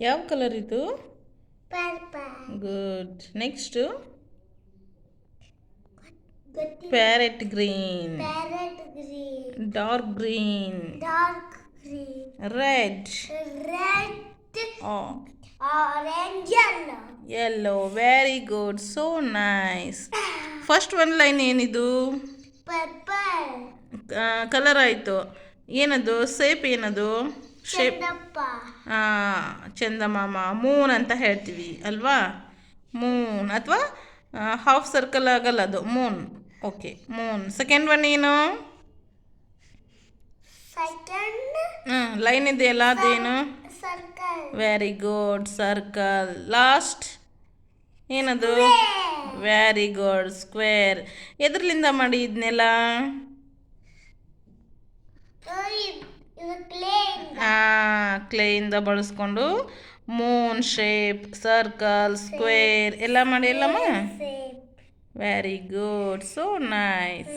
ಯಾವ ಕಲರ್ ಇದು. Good next. Parrot green. Dark green. Red yellow Orange. Yellow. Yellow very good so nice first one line ಏನಿದು. Colour ಆಯಿತು ಏನದು shape ಏನದು shape. ಚಂದಮಾಮ Moon ಅಂತ ಹೇಳ್ತೀವಿ ಅಲ್ವಾ? ಮೂನ್ ಅಥವಾ ಹಾಫ್ ಸರ್ಕಲ್ ಆಗಲ್ಲ ಅದು moon. Okay moon. Second one ಏನು. ಲೈನ್ ಇದೆಯಲ್ಲ ಅದೇನು. ವೆರಿ ಗುಡ್ ಸರ್ಕಲ್ ಲಾಸ್ಟ್ ಏನದು? ವೆರಿ ಗುಡ್ ಸ್ಕ್ವೇರ್ ಎದ್ರಲಿಂದ ಮಾಡಿ ಇದನ್ನೆಲ್ಲ Oh, ಇದು ಇದು clay. ಕ್ಲೇಯಿಂದ ಬಳಸ್ಕೊಂಡು ಮೂನ್ ಶೇಪ್ ಸರ್ಕಲ್ ಸ್ಕ್ವೇರ್ ಎಲ್ಲ ಮಾಡಿ Yellamma. Very good so nice